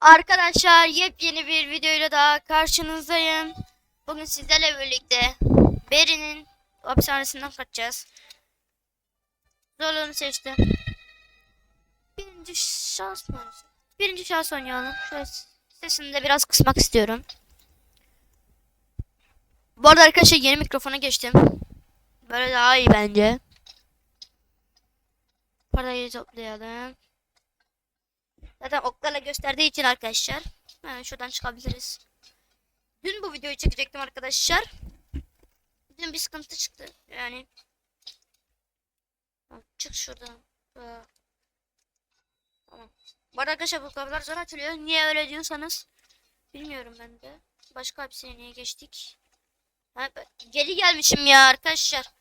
Arkadaşlar yepyeni bir videoyla daha karşınızdayım. Bugün sizlerle birlikte Beri'nin hapishanesinden kaçacağız. Zorluğunu seçtim. Birinci şans mı? Birinci şans oynayalım. Şöyle sesini de biraz kısmak istiyorum. Bu arada arkadaşlar yeni mikrofona geçtim. Böyle daha iyi bence. Parayı toplayalım. Zaten oklarla gösterdiği için arkadaşlar. Hemen şuradan çıkabiliriz. Dün bu videoyu çekecektim arkadaşlar. Dün bir sıkıntı çıktı. Yani. Çık şuradan. Aa. Tamam. Bu arada arkadaşlar bu kapılar zor açılıyor. Niye öyle diyorsanız. Bilmiyorum ben de. Başka hapishaneye geçtik. Ha, geri gelmişim ya arkadaşlar.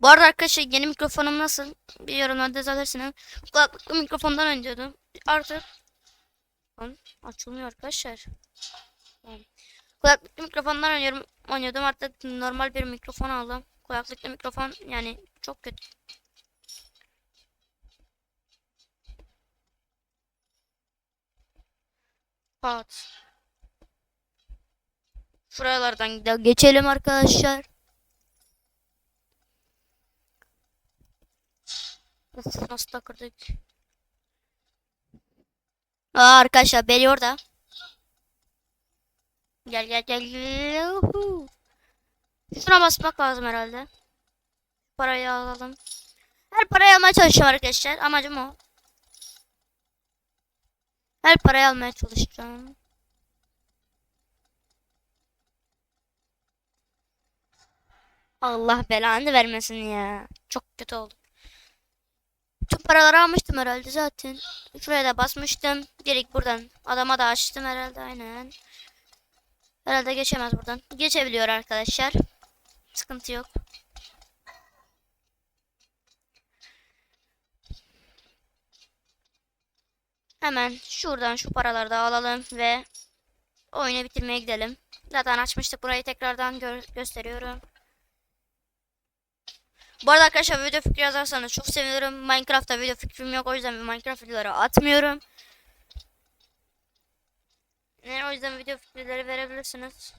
Bu arada arkadaşlar yeni mikrofonum nasıl? Bir yorumlarda yazabilirsiniz. Kulaklıklı mikrofondan oynuyordum. Artık açılmıyor arkadaşlar. Kulaklıklı mikrofondan oynuyorum, oynuyordum. Artık normal bir mikrofon aldım. Kulaklıklı mikrofon yani çok kötü. Pat. Şuralardan da geçelim arkadaşlar. Nasıl, nasıl da kırdık? Aa, arkadaşlar beni orada. Gel gel gel. Yuhu. Şuna basmak lazım herhalde. Parayı alalım. Her parayı almaya çalışacağım arkadaşlar. Amacım o. Her parayı almaya çalışacağım. Allah belanı vermesin ya. Çok kötü oldu. Tüm paraları almıştım herhalde zaten. Şuraya da basmıştım. Direkt buradan adama da açtım herhalde aynen. Herhalde geçemez buradan. Geçebiliyor arkadaşlar. Sıkıntı yok. Hemen şuradan şu paraları da alalım ve oyunu bitirmeye gidelim. Zaten açmıştık burayı tekrardan gö- gösteriyorum. Bu arada arkadaşlar video fikri yazarsanız çok sevinirim. Minecraft'ta video fikrim yok o yüzden Minecraft videoları atmıyorum. Yani o yüzden video fikirleri verebilirsiniz.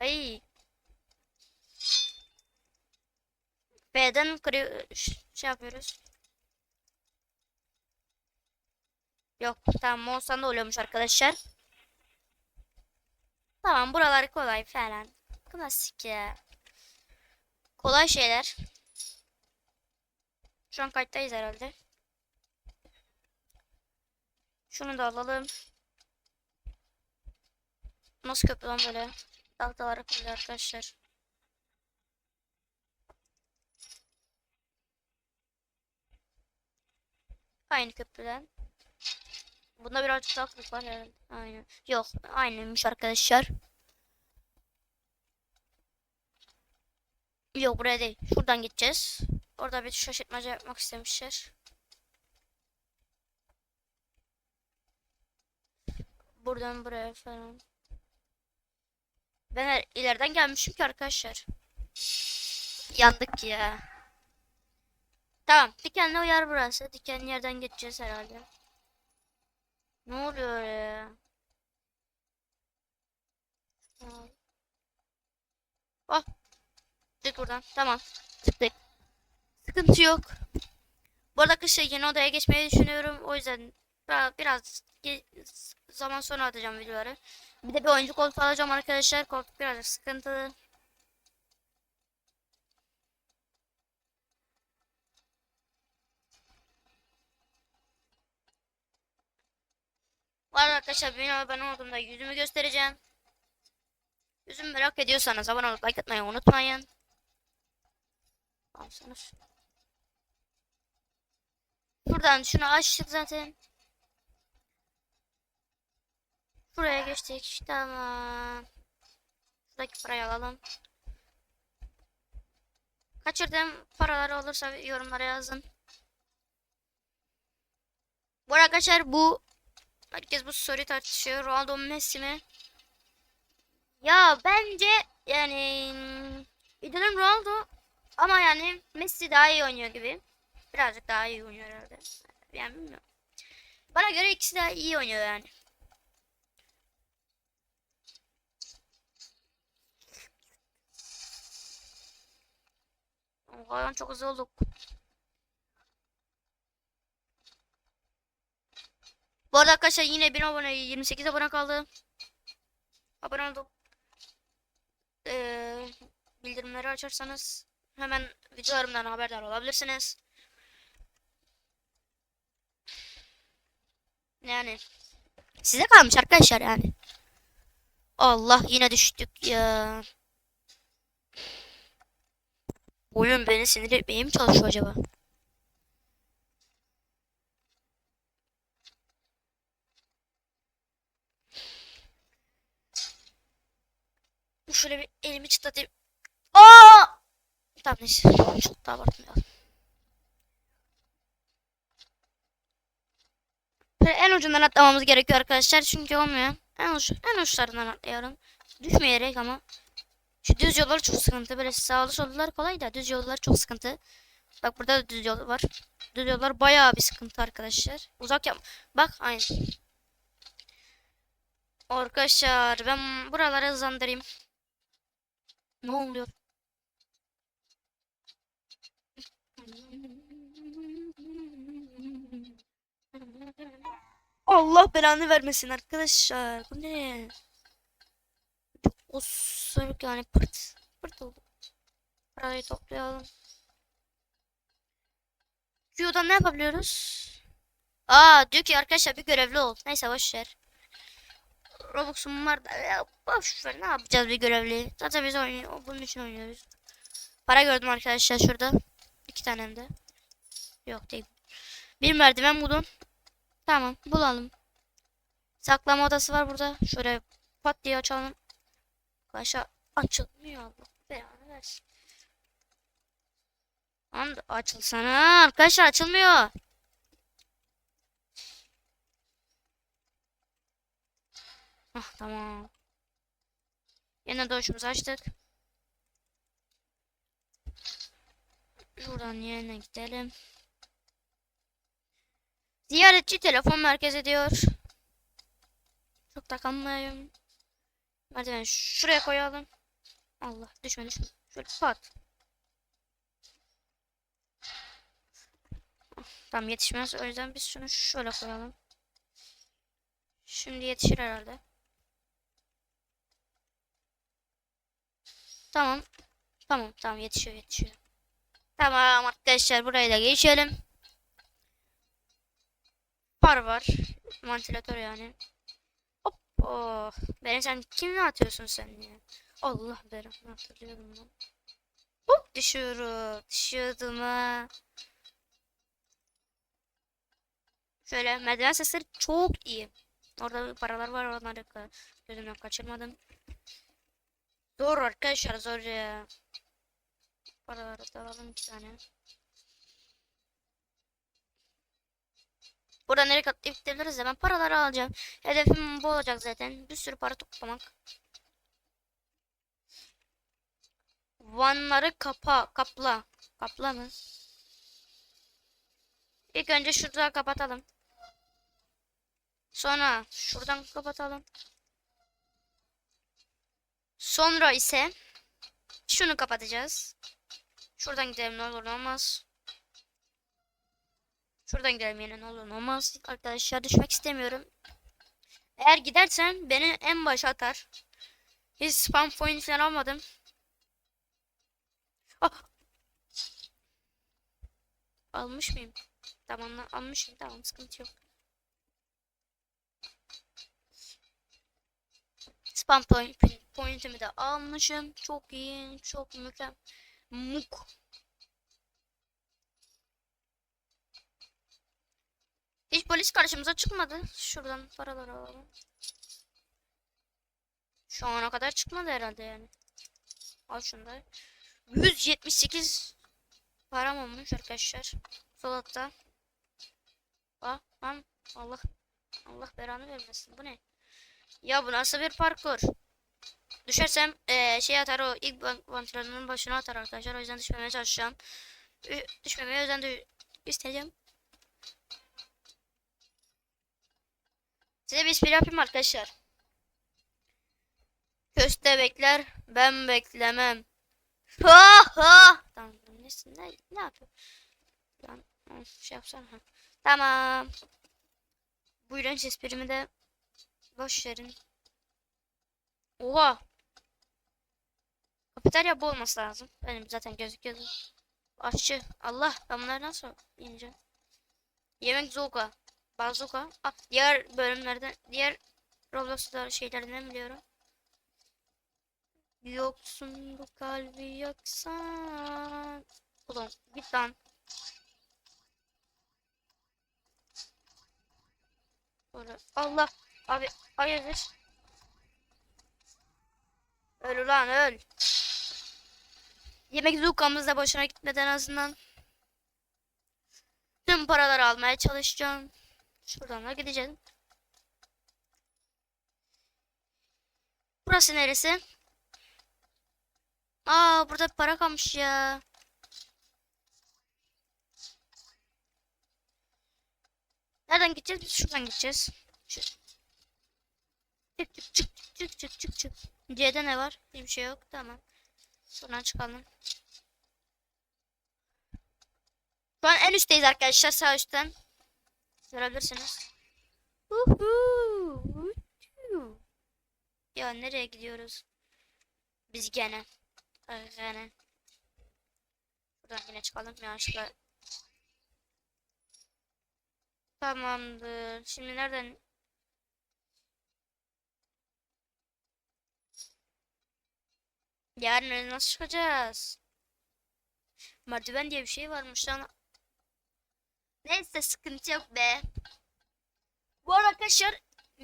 Ay. B'den şey yapıyoruz. Yok tamam Monsan'da da oluyormuş arkadaşlar. Tamam buralar kolay falan. Klasik ya. Kolay şeyler. Şu an kayıttayız herhalde. Şunu da alalım. Nasıl köprü lan böyle? Tahtalara kurulu arkadaşlar. Aynı köprüden. Bunda birazcık daha kırık var herhalde. Aynen. Yok, aynıymış arkadaşlar. Yok buraya değil. Şuradan gideceğiz. Orada bir şaşırtmaca yapmak istemişler. Buradan buraya falan. Ben ileriden gelmişim ki arkadaşlar. Yandık ya. Tamam. Dikenli yer burası. Dikenli yerden geçeceğiz herhalde. Ne oluyor ya? Oh. Çıktık buradan. Tamam. Çıktık. Sıkıntı yok. Bu arada kışa yeni odaya geçmeyi düşünüyorum. O yüzden biraz, zaman sonra atacağım videoları. Bir de bir oyuncu koltuğu alacağım arkadaşlar. Koltuk birazcık sıkıntılı. Arada arkadaşlar benim abone olduğumda yüzümü göstereceğim. Yüzümü merak ediyorsanız abone olup like atmayı unutmayın. Alsanız. Buradan şunu açtık zaten. Buraya geçtik. Tamam. Şuradaki parayı alalım. Kaçırdığım paralar olursa yorumlara yazın. Bu arkadaşlar bu herkes bu soruyu tartışıyor. Ronaldo Messi mi? Ya bence yani İdol'üm Ronaldo Ama yani Messi daha iyi oynuyor gibi. Birazcık daha iyi oynuyor herhalde. Yani bilmiyorum. Bana göre ikisi de iyi oynuyor yani. Oha çok hızlı olduk. Bu arada arkadaşlar yine 1000 abone 28 abone kaldı. Abone olduk. Ee, bildirimleri açarsanız hemen videolarımdan haberdar olabilirsiniz. Yani size kalmış arkadaşlar yani. Allah yine düştük ya. Oyun beni sinir etmeye mi çalışıyor acaba? Şöyle bir elimi çıtlatayım. Aa! Tamam neyse. Çok da abartmayalım. En ucundan atlamamız gerekiyor arkadaşlar. Çünkü olmuyor. En uç, en uçlarından atlıyorum. Düşmeyerek ama. Şu düz yollar çok sıkıntı. Böyle sağlı sollular kolay da düz yollar çok sıkıntı. Bak burada da düz yol var. Düz yollar bayağı bir sıkıntı arkadaşlar. Uzak yap. Bak aynı. Arkadaşlar ben buraları hızlandırayım. Ne oluyor? Allah belanı vermesin arkadaşlar. Bu ne? O sörük yani pırt. Pırt oldu. Parayı toplayalım. Q'dan ne yapabiliyoruz? Aa diyor ki arkadaşlar bir görevli ol. Neyse boşver. Robux'um var da ya boş ver ne yapacağız bir görevli. Zaten biz oynuyor, bunun için oynuyoruz. Para gördüm arkadaşlar şurada. İki tane hem de. Yok değil. Bir merdiven buldum. Tamam bulalım. Saklama odası var burada. Şöyle pat diye açalım. Arkadaşlar açılmıyor Allah belanı versin. Lan açılsana arkadaşlar açılmıyor. Ah tamam. Yine doşumuzu açtık. Şuradan yerine gidelim. Ziyaretçi telefon merkezi diyor. Çok takılmayayım. Merdiven şuraya koyalım. Allah düşme düşme. Şöyle pat. Tam yetişmez. O yüzden biz şunu şöyle koyalım. Şimdi yetişir herhalde. Tamam. Tamam tamam yetişiyor yetişiyor. Tamam arkadaşlar burayı da geçelim. Par var. Ventilatör yani. Hop. Oh. Beni sen kimle atıyorsun sen ya? Allah belanı hatırlıyorum lan. Hop düşüyorum. Düşüyordum ha. Şöyle merdiven sesleri çok iyi. Orada paralar var onları gözümden kaçırmadım. Zor arkadaşlar zor ya. Paraları da alalım iki tane. Burada nereye katlayıp gidebiliriz de ben paraları alacağım. Hedefim bu olacak zaten. Bir sürü para toplamak. Vanları kapa, kapla. Kapla mı? İlk önce şurada kapatalım. Sonra şuradan kapatalım. Sonra ise şunu kapatacağız. Şuradan gidelim ne olur ne olmaz. Şuradan gidelim yine ne olur ne olmaz. Arkadaşlar düşmek istemiyorum. Eğer gidersen beni en başa atar. Hiç spam point falan almadım. Ah! Almış mıyım? Tamam almışım. Tamam sıkıntı yok. Spam point, point'imi de almışım. Çok iyi. Çok mükemmel. Muk. Hiç polis karşımıza çıkmadı. Şuradan paraları alalım. Şu ana kadar çıkmadı herhalde yani. Al da. 178 param olmuş arkadaşlar. Sol altta. Lan Allah. Allah belanı vermesin. Bu ne? Ya bu nasıl bir parkur? Düşersem eee şey atar o ilk vantilatörün başına atar arkadaşlar. O yüzden düşmemeye çalışacağım. Düşmemeye özen isteyeceğim. Size bir espri yapayım arkadaşlar. Köste bekler, ben beklemem. Ha ha. Tamam, ne, ne, ne yapıyor? Lan, şey yapsana. Tamam. Buyurun esprimi de boş verin. Oha. Kafeterya bu olması lazım. Benim zaten gözüküyordu. Aşçı. Allah ben bunları nasıl yeneceğim? Yemek zoga. Bazuka. Ah, diğer bölümlerden, diğer Roblox'ta şeylerinden biliyorum. Yoksun bu kalbi yaksan. Ulan git lan. Allah. Abi hayırdır? Öl ulan öl. Yemek zukamız da boşuna gitmedi en azından. Tüm paraları almaya çalışacağım. Şuradan da gideceğim. Burası neresi? Aa burada para kalmış ya. Nereden gideceğiz? Biz şuradan gideceğiz. Şu... Çık çık çık çık çık çık çık. C'de ne var? Hiçbir şey yok. Tamam. Buradan çıkalım. Şu an en üstteyiz arkadaşlar sağ üstten. Görebilirsiniz. Ya nereye gidiyoruz? Biz gene. Gene. Buradan yine çıkalım yanlışlıkla. Tamamdır. Şimdi nereden? Yarın nasıl çıkacağız? Merdiven diye bir şey varmış lan. Neyse sıkıntı yok be. Bu arada arkadaşlar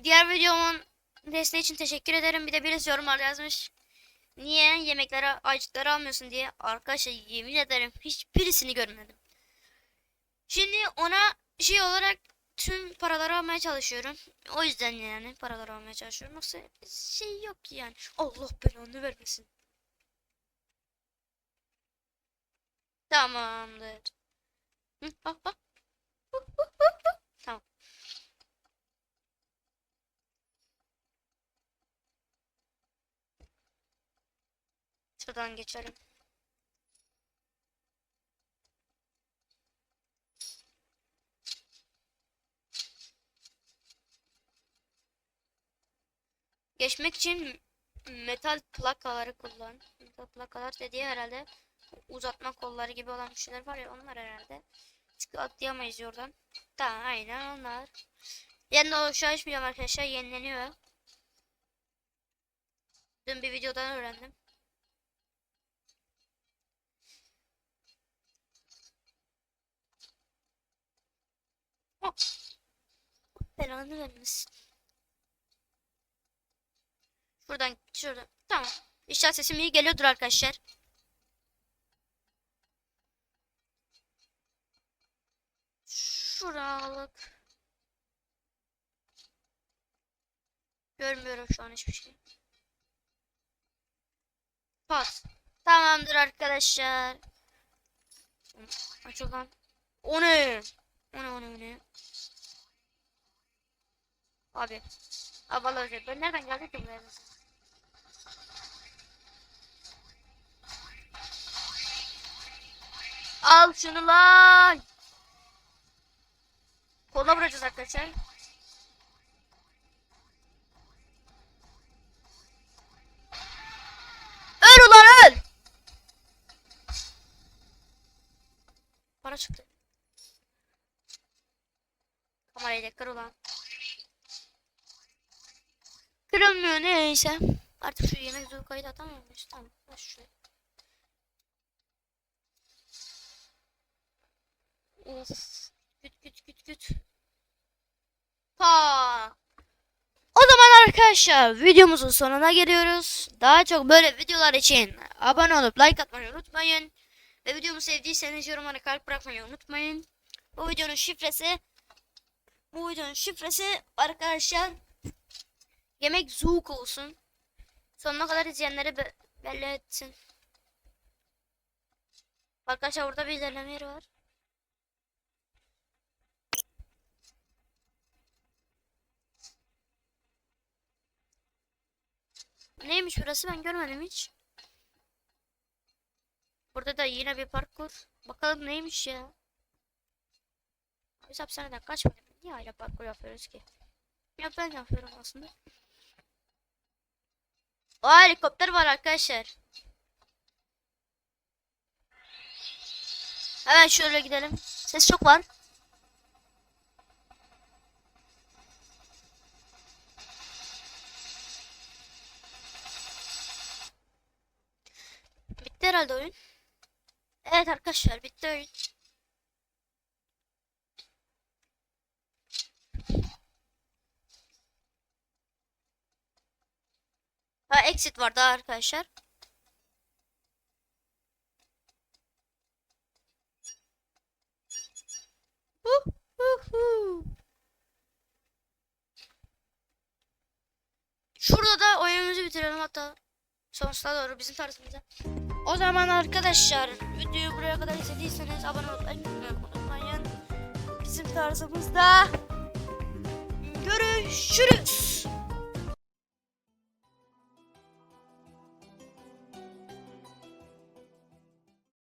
diğer videomun desteği için teşekkür ederim. Bir de birisi yorumlar yazmış. Niye yemeklere aycıkları almıyorsun diye. Arkadaşlar yemin ederim hiçbirisini görmedim. Şimdi ona şey olarak tüm paraları almaya çalışıyorum. O yüzden yani paraları almaya çalışıyorum. Yoksa şey yok yani. Allah belanı vermesin. Tamamdır. Hı, ah, ah. Tamam. Şuradan geçelim. Geçmek için metal plakaları kullan. Metal plakalar dediği herhalde uzatma kolları gibi olan şeyler var ya onlar herhalde. Atlayamayız oradan. Tamam aynen onlar. Yani o şu an açmayacağım arkadaşlar yenileniyor. Dün bir videodan öğrendim. Oh. Belanı vermesin. Şuradan şuradan. Tamam. İnşaat sesim iyi geliyordur arkadaşlar. Şuralık. Görmüyorum şu an hiçbir şey. Pas. Tamamdır arkadaşlar. Aç ulan. O ne? O ne o ne o ne? Abi. Abi vallahi ben nereden geldim ki buraya? Al şunu lan. Kola vuracağız arkadaşlar. Öl ulan öl. Para çıktı. Kamerayı da kır ulan. Kırılmıyor neyse. Artık şu yemek zoru kaydı atamıyor muyuz? Tamam. Ver şuraya. Of. Güt güt güt güt. Ha. O zaman arkadaşlar videomuzun sonuna geliyoruz. Daha çok böyle videolar için abone olup like atmayı unutmayın. Ve videomu sevdiyseniz yorumlara kalp bırakmayı unutmayın. Bu videonun şifresi bu videonun şifresi arkadaşlar yemek zouk olsun. Sonuna kadar izleyenlere be- belli etsin. Arkadaşlar burada bir ilerleme yeri var. Neymiş burası ben görmedim hiç. Burada da yine bir parkur. Bakalım neymiş ya. Biz hapishaneden kaçmadık. Niye hala parkur yapıyoruz ki? Ya ben yapıyorum aslında. O helikopter var arkadaşlar. Hemen şöyle gidelim. Ses çok var. Arkadaşlar bitti oyun. Ha exit var daha arkadaşlar. Huh, huh, huh. Şurada da oyunumuzu bitirelim hatta sonsuza doğru bizim tarzımıza. O zaman arkadaşlar videoyu buraya kadar izlediyseniz abone olmayı unutmayın. Bizim tarzımızda görüşürüz.